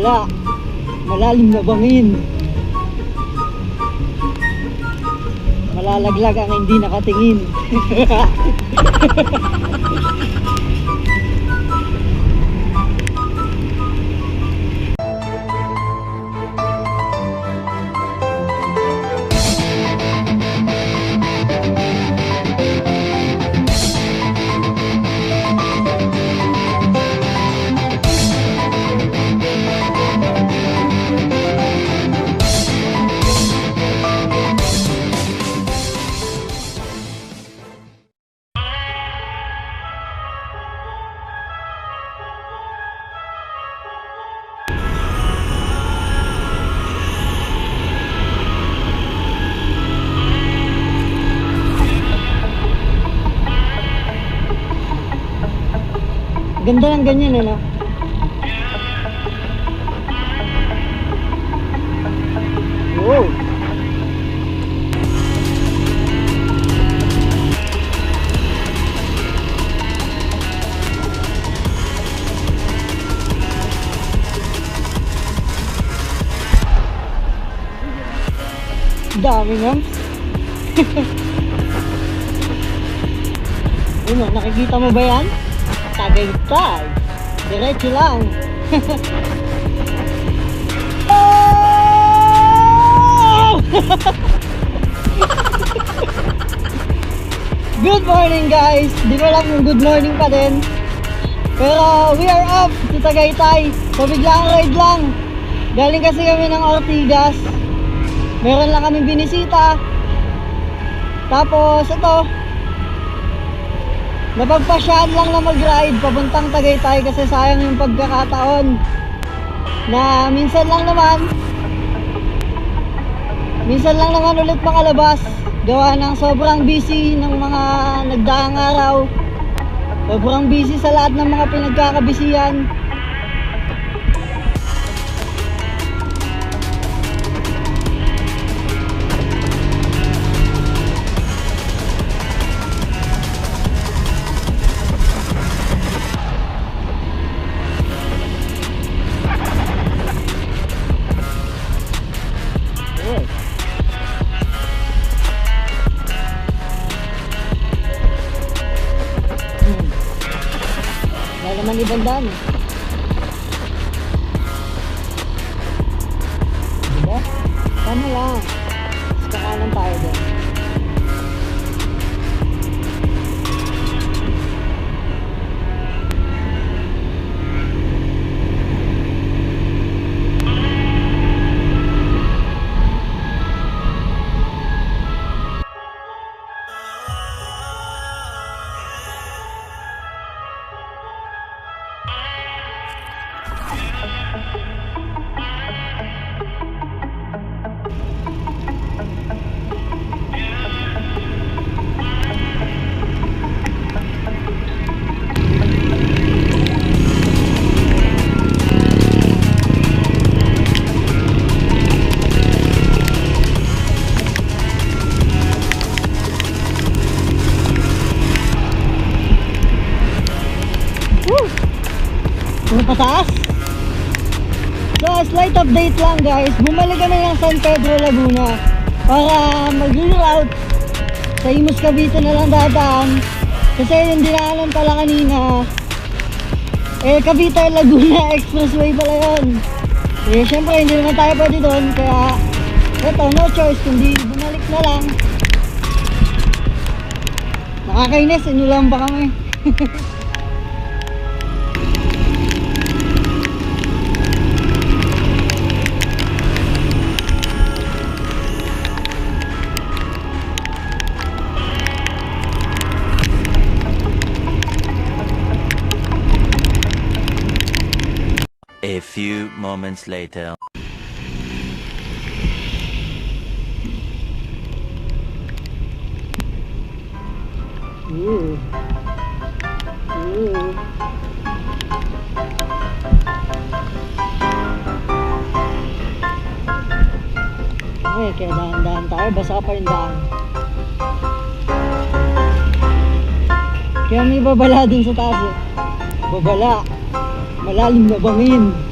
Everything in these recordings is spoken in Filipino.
babala, malalim na bangin. Malalaglag ang hindi nakatingin. Ganda ng ganyan eh, no? Wow! Dami nga. Ano, nakikita mo ba yan? Tagaytay. Diretso lang. Good morning guys! Di ko alam kung good morning pa din. Pero we are off to Tagaytay. So ride lang. Galing kasi kami ng Ortigas. Meron lang kaming binisita. Tapos ito, Napagpasyaan lang na mag-ride papuntang Tagaytay kasi sayang yung pagkakataon. Na minsan lang naman minsan lang naman ulit makalabas. Gawa ng sobrang busy ng mga nagdaang araw. Sobrang busy sa lahat ng mga pinagkakabisihan Daan eh. Diba? Tama lang. Sa kanan tayo doon. Update lang guys. Bumalik kami ng San Pedro, Laguna para mag-reroute sa Imus Cavite na lang dadaan. Kasi yung dinaanan pala kanina, eh Cavite Laguna Expressway pala yun. Eh syempre hindi naman tayo pwede doon kaya eto no choice kundi bumalik na lang. Nakakainis, inulan pa kami. moments later. Ooh. Ooh. Eh, kaya dahan-dahan tayo. Basa pa rin daan. Kaya may babala dun sa taas eh. Babala. Malalim na bangin.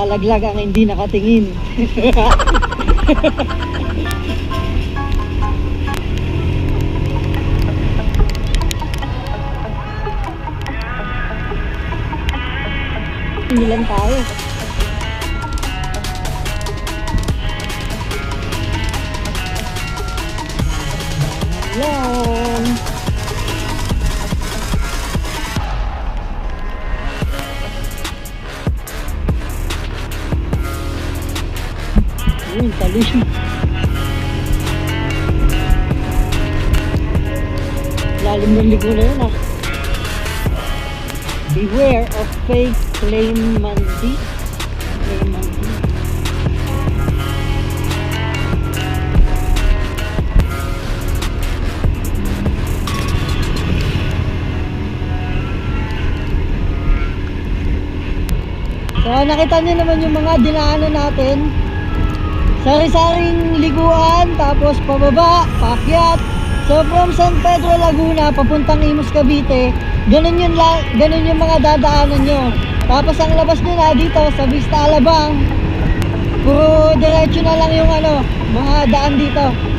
Malalaglag ang hindi nakatingin. Ilan tayo? Yan. Talim. Lalim ng ligo na yun ah. Beware of fake claimantee. Claimantee. So nakita niyo naman yung mga dinaanan natin. Sari-saring liguan, tapos pababa, paakyat. So from San Pedro Laguna, papuntang Imus Cavite, ganun yung, ganun yung mga dadaanan nyo. Tapos ang labas nyo na dito sa Vista Alabang, puro diretso na lang yung ano, mga daan dito.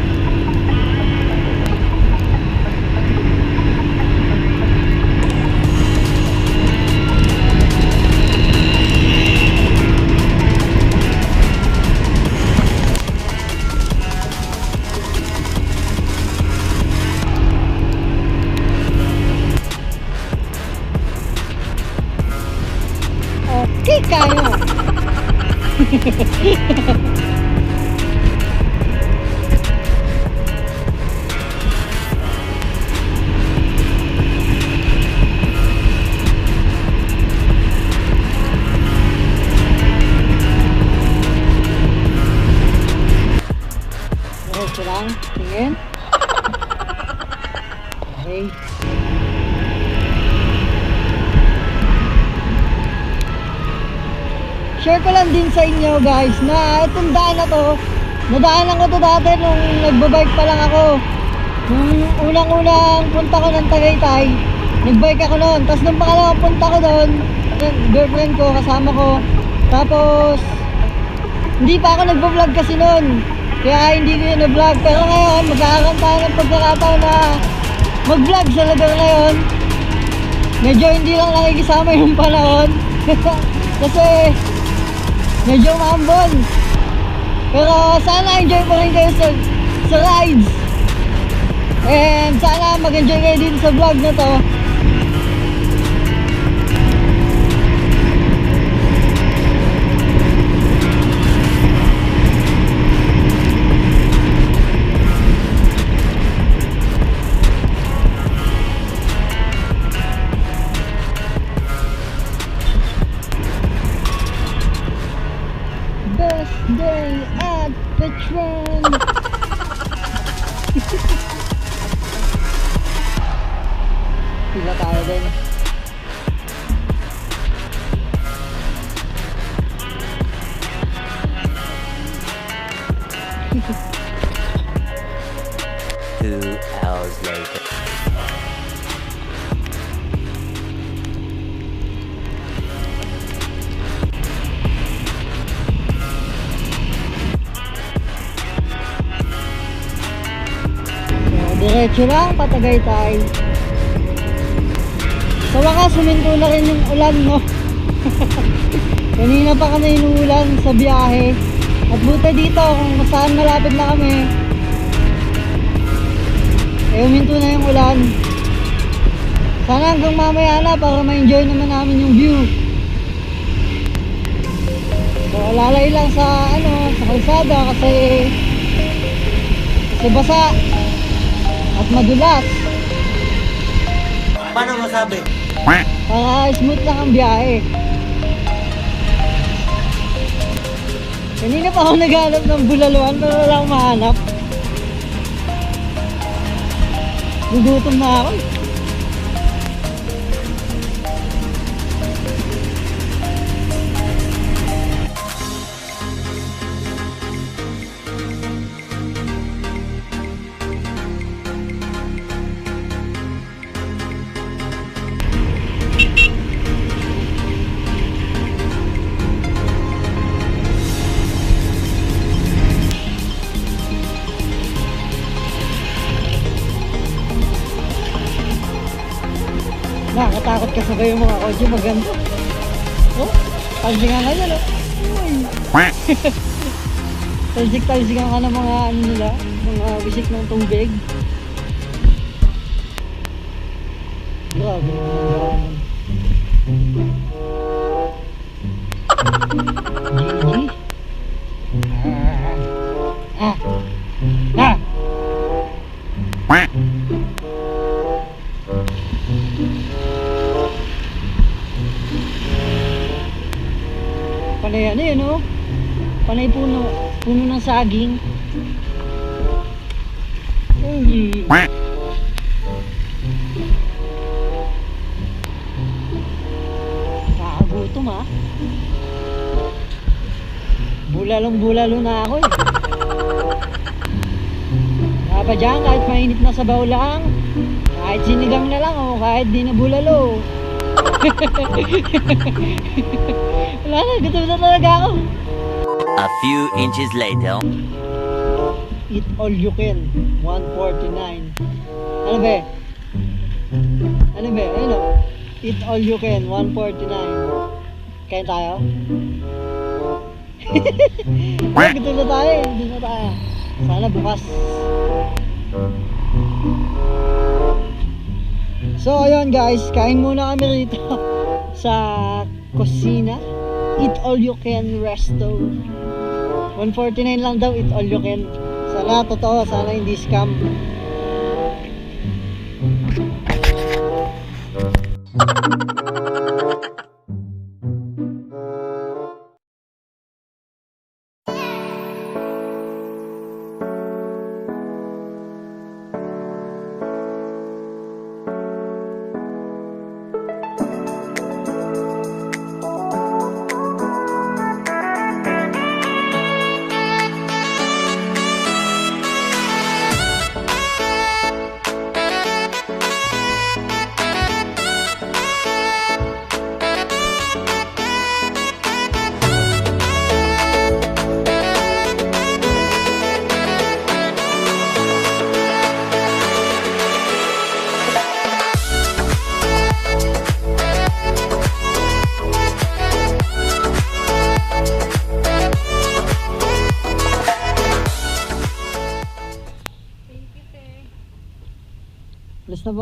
Tingin. Okay. share ko lang din sa inyo guys na itong daan na to nadaanan ko to dati nung nagbabike pa lang ako nung unang-unang punta ko ng Tagaytay nagbike ako noon tapos nung pangalawang punta ko doon girlfriend ko kasama ko tapos hindi pa ako nagbo-vlog kasi noon kaya hindi ko yun na-vlog pero ngayon magkakaroon tayo ng pagkakataon na mag-vlog sa lugar na yun medyo hindi lang nakikisama yung panahon kasi medyo maambon. Pero sana enjoy pa rin kayo sa, sa rides. And sana mag-enjoy kayo dito sa vlog na to. Diretso lang, patagay tayo. Sa wakas, suminto na rin yung ulan, no? Kanina pa kami inuulan sa biyahe. At buti dito, kung saan malapit na kami, eh, huminto na yung ulan. Sana hanggang mamaya na para ma-enjoy naman namin yung view. So, lalay lang sa, ano, sa kalsada kasi kasi basa madulas. Paano masabi? Para smooth lang ang biyahe. Kanina pa ako naghanap ng bulaluan pero wala akong mahanap. Gugutom na ako. Sabay yung mga kotse maganda. Oh, talsingan ka yan, oh. Uy. Talsik-talsikan ka ng mga ano nila, mga wisik ng tubig. Grabe. Ah. Ah. Ah. Ng saging. Uy. Nakakagutom ha. Bulalong bulalo na ako eh. Pa dyan, kahit mainit na sabaw lang, kahit sinigang na lang o kahit di na bulalo. Wala na, gutom na talaga ako. A few inches later. Eat all you can, 149. Ano ba? Ano ba? Ano? Eat all you can, 149. Kain tayo? Ay, gutom na tayo eh. Gutom na tayo. Sana bukas. So, ayun guys. Kain muna kami rito sa kusina. Eat all you can resto. 149 lang daw, eat all you can. Sana totoo, sana hindi scam. Alas na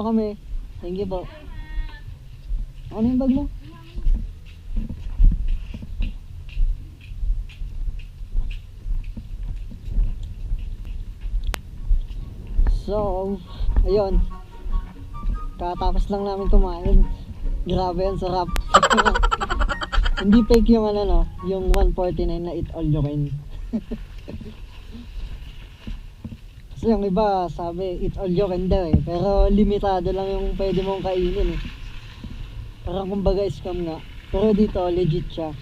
kami? Thank you po. Ano yung bag mo? So, ayun. Katapos lang namin kumain. Grabe, ang sarap. Hindi fake yung ano no, yung 149 na eat all you. Yung iba sabi eat all you can daw eh. Pero limitado lang yung pwede mong kainin eh. Parang kumbaga scam nga. Pero dito legit siya.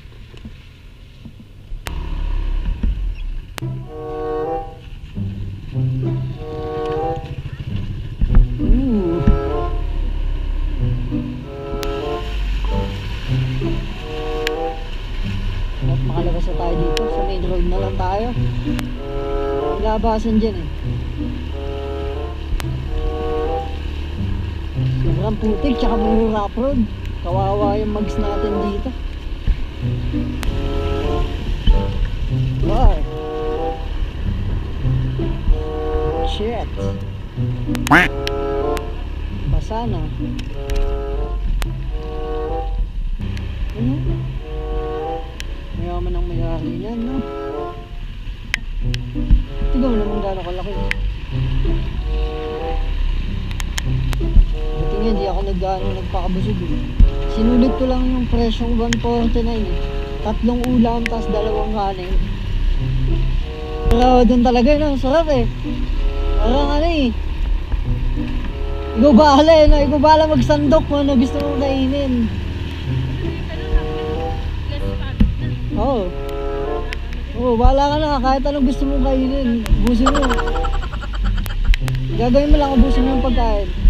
At makalabas na tayo dito. Sa main road na lang tayo. Labasan dyan eh. Sobrang putik, tsaka rough road. Kawawa yung mags natin dito. Wow. Shit. Basa na. Ano? Mayaman ang may-ari niyan, no? Tignan mo naman gano'ng kalaki. Ako nag ano, nagpakabusog eh. Sinulit ko lang yung presyong 149 eh. Tatlong ulam, tas dalawang kanin. Pero doon talaga yun, ang sarap eh. Parang ano eh. Ikaw bahala eh, no? Ikaw bahala magsandok mo ano gusto mong kainin. Oo. Oo, bahala ka na. Kahit anong gusto mong kainin, ubusin mo. Gagawin mo lang, ubusin mo yung pagkain.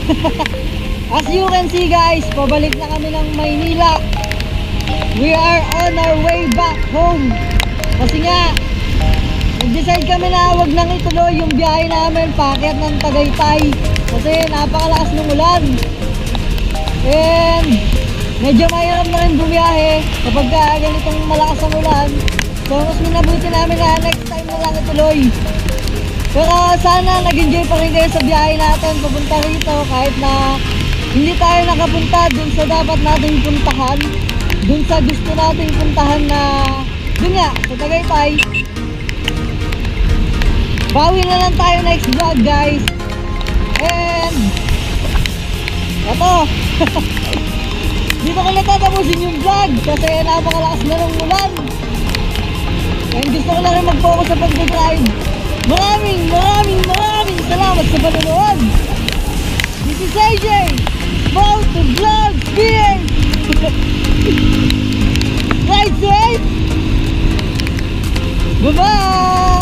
As you can see guys, pabalik na kami ng Maynila. We are on our way back home. Kasi nga, nag-decide kami na wag nang ituloy yung biyahe namin paket ng Tagaytay. Kasi napakalakas ng ulan. And medyo mahirap na rin bumiyahe kapag ka ganitong malakas ang ulan. So mas minabuti namin na next time na lang ituloy. Pero sana nag-enjoy pa rin kayo sa biyahe natin papunta rito kahit na hindi tayo nakapunta dun sa dapat nating puntahan. Dun sa gusto nating puntahan na dun nga, sa Tagaytay. Bawi na lang tayo next vlog guys. And eto. Dito ko natatapusin yung vlog kasi napakalakas na ng ulan. And gusto ko na rin mag-focus sa pag-drive. Maraming, maraming, maraming salamat sa panonood. This is AJ. To Vlog Beer. Ride safe. Bye-bye.